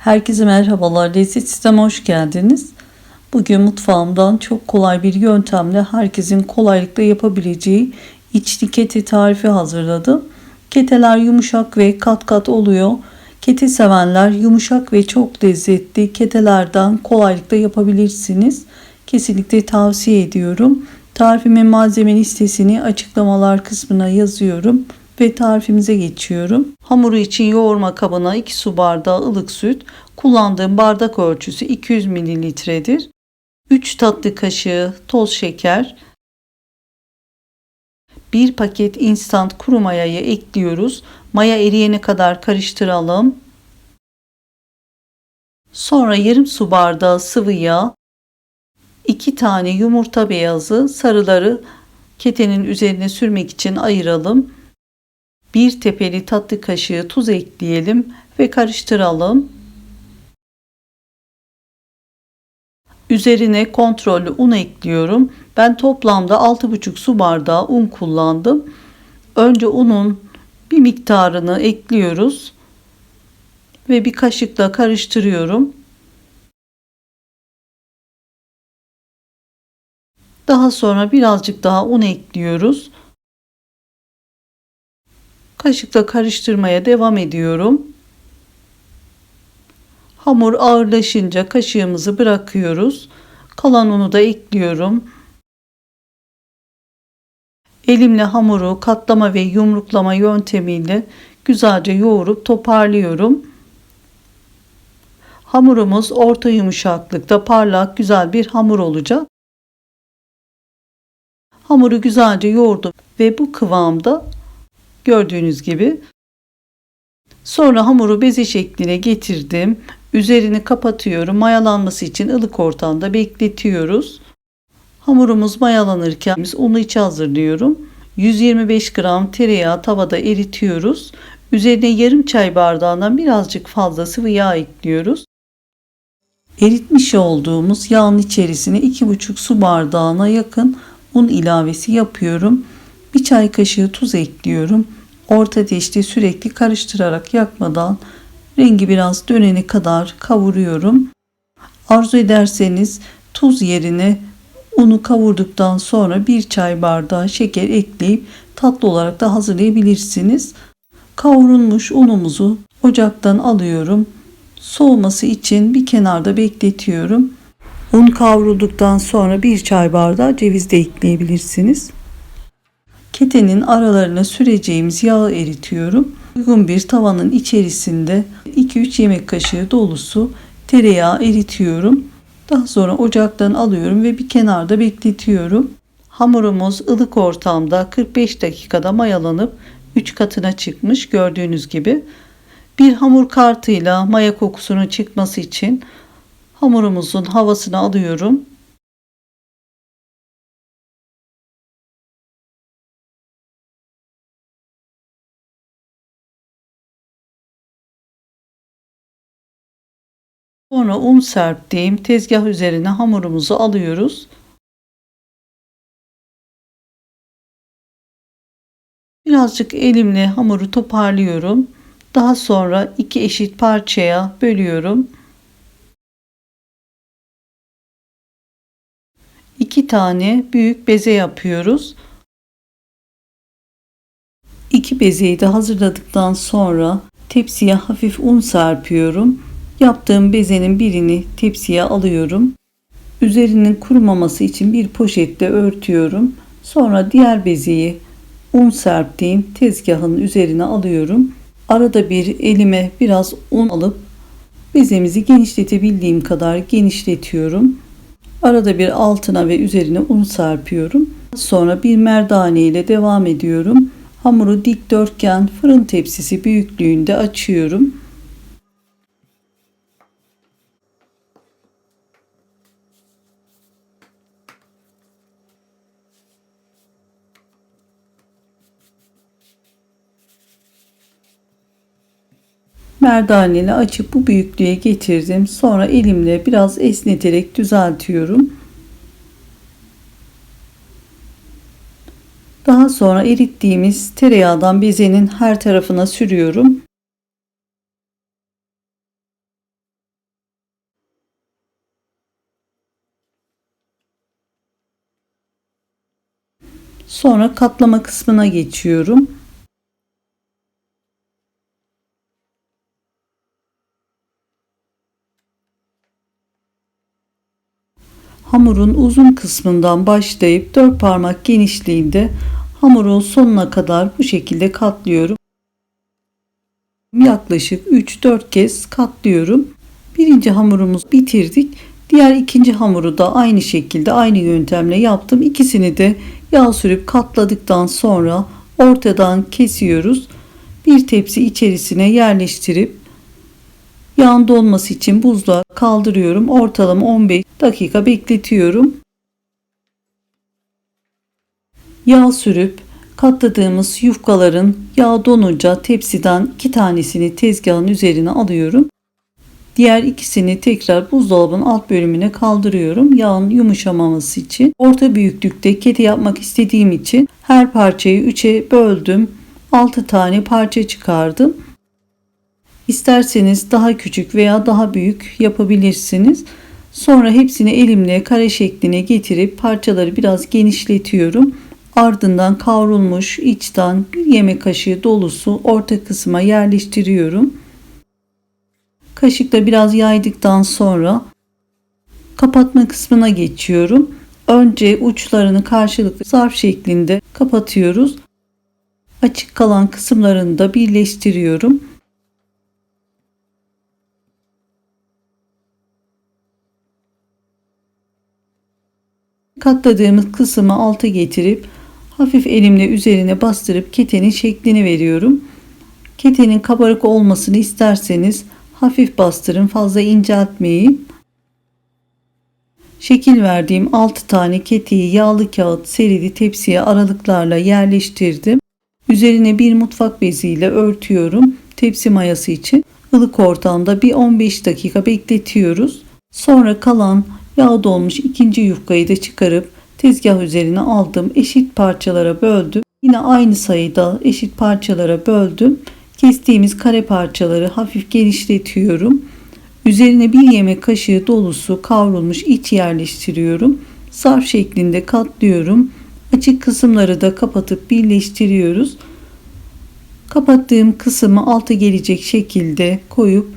Herkese merhabalar. Lezzet Sistem'e hoş geldiniz. Bugün mutfağımdan çok kolay bir yöntemle herkesin kolaylıkla yapabileceği içli kete tarifi hazırladım. Keteler yumuşak ve kat kat oluyor. Kete sevenler yumuşak ve çok lezzetli ketelerden kolaylıkla yapabilirsiniz. Kesinlikle tavsiye ediyorum. Tarifimin malzeme listesini açıklamalar kısmına yazıyorum ve tarifimize geçiyorum. Hamuru için yoğurma kabına 2 su bardağı ılık süt, kullandığım bardak ölçüsü 200 mililitredir. 3 tatlı kaşığı toz şeker, 1 paket instant kuru mayayı ekliyoruz. Maya eriyene kadar karıştıralım. Sonra yarım su bardağı sıvı yağ, 2 tane yumurta beyazı, sarıları ketenin üzerine sürmek için ayıralım. Bir tepeli tatlı kaşığı tuz ekleyelim ve karıştıralım. Üzerine kontrollü un ekliyorum. Ben toplamda 6,5 su bardağı un kullandım. Önce unun bir miktarını ekliyoruz ve bir kaşıkla karıştırıyorum. Daha sonra birazcık daha un ekliyoruz. Kaşıkla karıştırmaya devam ediyorum. Hamur ağırlaşınca kaşığımızı bırakıyoruz. Kalan unu da ekliyorum. Elimle hamuru katlama ve yumruklama yöntemiyle güzelce yoğurup toparlıyorum. Hamurumuz orta yumuşaklıkta parlak güzel bir hamur olacak. Hamuru güzelce yoğurdum ve bu kıvamda gördüğünüz gibi. Sonra hamuru beze şekline getirdim. Üzerini kapatıyorum. Mayalanması için ılık ortamda bekletiyoruz. Hamurumuz mayalanırken biz unu içe hazırlıyorum. 125 gram tereyağı tavada eritiyoruz. Üzerine yarım çay bardağından birazcık fazla sıvı yağ ekliyoruz. Eritmiş olduğumuz yağın içerisine 2,5 su bardağına yakın un ilavesi yapıyorum. Bir çay kaşığı tuz ekliyorum. Orta ateşte sürekli karıştırarak yakmadan rengi biraz dönene kadar kavuruyorum. Arzu ederseniz tuz yerine unu kavurduktan sonra bir çay bardağı şeker ekleyip tatlı olarak da hazırlayabilirsiniz. Kavrulmuş unumuzu ocaktan alıyorum. Soğuması için bir kenarda bekletiyorum. Un kavrulduktan sonra bir çay bardağı ceviz de ekleyebilirsiniz. Ketenin aralarına süreceğimiz yağı eritiyorum. Uygun bir tavanın içerisinde 2-3 yemek kaşığı dolusu tereyağı eritiyorum. Daha sonra ocaktan alıyorum ve bir kenarda bekletiyorum. Hamurumuz ılık ortamda 45 dakikada mayalanıp 3 katına çıkmış gördüğünüz gibi. Bir hamur kartıyla maya kokusunun çıkması için hamurumuzun havasını alıyorum. Sonra un serptiğim tezgah üzerine hamurumuzu alıyoruz. Birazcık elimle hamuru toparlıyorum. Daha sonra iki eşit parçaya bölüyorum. İki tane büyük beze yapıyoruz. İki bezeyi de hazırladıktan sonra tepsiye hafif un serpiyorum. Yaptığım bezenin birini tepsiye alıyorum. Üzerinin kurumaması için bir poşetle örtüyorum. Sonra diğer bezeyi un serptiğim tezgahın üzerine alıyorum. Arada bir elime biraz un alıp bezemizi genişletebildiğim kadar genişletiyorum. Arada bir altına ve üzerine un serpiyorum. Sonra bir merdane ile devam ediyorum. Hamuru dikdörtgen fırın tepsisi büyüklüğünde açıyorum. merdaneli açıp bu büyüklüğe getirdim. Sonra elimle biraz esneterek düzeltiyorum. Daha sonra erittiğimiz tereyağdan bezenin her tarafına sürüyorum. Sonra katlama kısmına geçiyorum. Hamurun uzun kısmından başlayıp 4 parmak genişliğinde hamurun sonuna kadar bu şekilde katlıyorum. Yaklaşık 3-4 kez katlıyorum. Birinci hamurumuzu bitirdik. Diğer ikinci hamuru da aynı şekilde aynı yöntemle yaptım. İkisini de yağ sürüp katladıktan sonra ortadan kesiyoruz. Bir tepsi içerisine yerleştirip yağın donması için buzluğa kaldırıyorum. Ortalama 15 dakika bekletiyorum. Yağ sürüp katladığımız yufkaların yağ donunca tepsiden iki tanesini tezgahın üzerine alıyorum. Diğer ikisini tekrar buzdolabının alt bölümüne kaldırıyorum. Yağın yumuşamaması için. Orta büyüklükte kete yapmak istediğim için her parçayı 3'e böldüm. 6 tane parça çıkardım. İsterseniz daha küçük veya daha büyük yapabilirsiniz. Sonra hepsini elimle kare şekline getirip parçaları biraz genişletiyorum. Ardından kavrulmuş içten bir yemek kaşığı dolusu orta kısma yerleştiriyorum. Kaşıkla biraz yaydıktan sonra kapatma kısmına geçiyorum. Önce uçlarını karşılıklı zarf şeklinde kapatıyoruz. Açık kalan kısımlarını da birleştiriyorum. Katladığımız kısmı alta getirip hafif elimle üzerine bastırıp ketenin şeklini veriyorum. Ketenin kabarık olmasını isterseniz hafif bastırın fazla inceltmeyin. Şekil verdiğim 6 tane ketiği yağlı kağıt serili tepsiye aralıklarla yerleştirdim. Üzerine bir mutfak beziyle örtüyorum. Tepsi mayası için ılık ortamda bir 15 dakika bekletiyoruz. Sonra kalan yağ dolmuş ikinci yufkayı da çıkarıp tezgah üzerine aldım. Eşit parçalara böldüm. Yine aynı sayıda eşit parçalara böldüm. Kestiğimiz kare parçaları hafif genişletiyorum. Üzerine bir yemek kaşığı dolusu kavrulmuş iç yerleştiriyorum. Zarf şeklinde katlıyorum. Açık kısımları da kapatıp birleştiriyoruz. Kapattığım kısmı alta gelecek şekilde koyup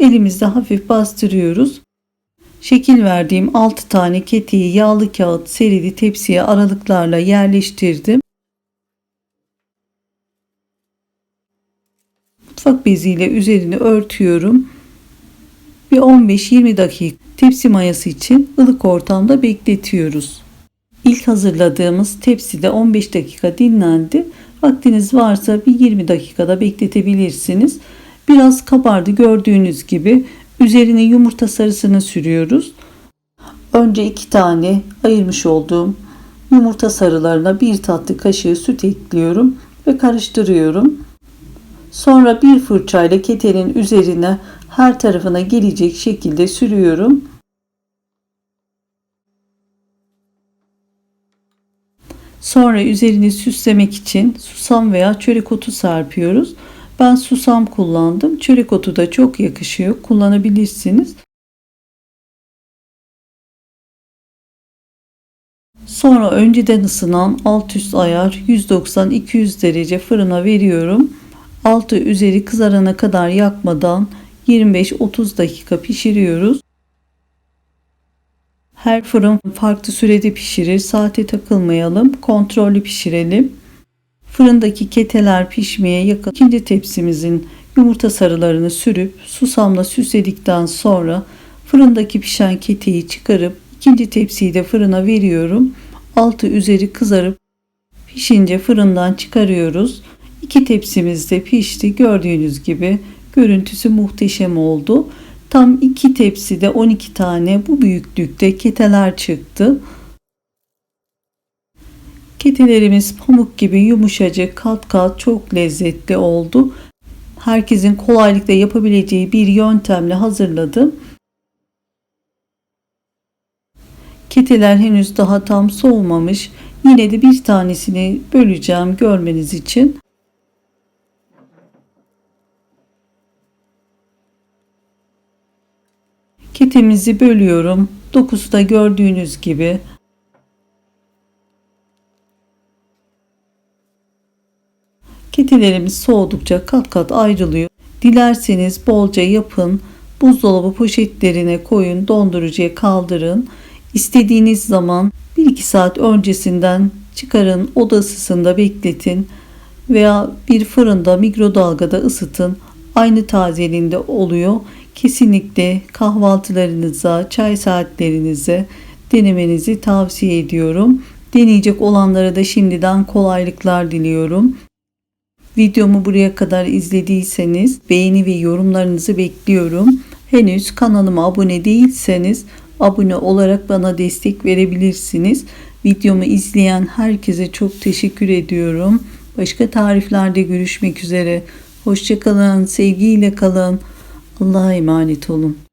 elimizde hafif bastırıyoruz. Şekil verdiğim 6 tane ketiği yağlı kağıt serili tepsiye aralıklarla yerleştirdim. Mutfak beziyle üzerini örtüyorum. Bir 15-20 dakika tepsi mayası için ılık ortamda bekletiyoruz. İlk hazırladığımız tepside 15 dakika dinlendi. Vaktiniz varsa bir 20 dakikada bekletebilirsiniz. Biraz kabardı gördüğünüz gibi. Üzerine yumurta sarısını sürüyoruz. Önce iki tane ayırmış olduğum yumurta sarılarına bir tatlı kaşığı süt ekliyorum ve karıştırıyorum. Sonra bir fırçayla ketenin üzerine her tarafına gelecek şekilde sürüyorum. Sonra üzerini süslemek için susam veya çörek otu serpiyoruz. Ben susam kullandım. Çörek otu da çok yakışıyor. Kullanabilirsiniz. Sonra önceden ısınan alt üst ayar 190-200 derece fırına veriyorum. Altı üzeri kızarana kadar yakmadan 25-30 dakika pişiriyoruz. Her fırın farklı sürede pişirir. Saate takılmayalım. Kontrollü pişirelim. Fırındaki keteler pişmeye yakın ikinci tepsimizin yumurta sarılarını sürüp susamla süsledikten sonra fırındaki pişen keteyi çıkarıp ikinci tepsiyi de fırına veriyorum. Altı üzeri kızarıp pişince fırından çıkarıyoruz. İki tepsimiz de pişti. Gördüğünüz gibi görüntüsü muhteşem oldu. Tam iki tepside 12 tane bu büyüklükte keteler çıktı. Ketelerimiz pamuk gibi yumuşacık kat kat çok lezzetli oldu. Herkesin kolaylıkla yapabileceği bir yöntemle hazırladım. Keteler henüz daha tam soğumamış. Yine de bir tanesini böleceğim görmeniz için. Ketemizi bölüyorum. Dokusu da gördüğünüz gibi Peçetelerimiz soğudukça kat kat ayrılıyor. Dilerseniz bolca yapın. Buzdolabı poşetlerine koyun, dondurucuya kaldırın. İstediğiniz zaman 1-2 saat öncesinden çıkarın, oda ısısında bekletin veya bir fırında mikrodalgada ısıtın. Aynı tazeliğinde oluyor. Kesinlikle kahvaltılarınıza, çay saatlerinize denemenizi tavsiye ediyorum. Deneyecek olanlara da şimdiden kolaylıklar diliyorum. Videomu buraya kadar izlediyseniz beğeni ve yorumlarınızı bekliyorum. Henüz kanalıma abone değilseniz abone olarak bana destek verebilirsiniz. Videomu izleyen herkese çok teşekkür ediyorum. Başka tariflerde görüşmek üzere. Hoşçakalın, sevgiyle kalın. Allah'a emanet olun.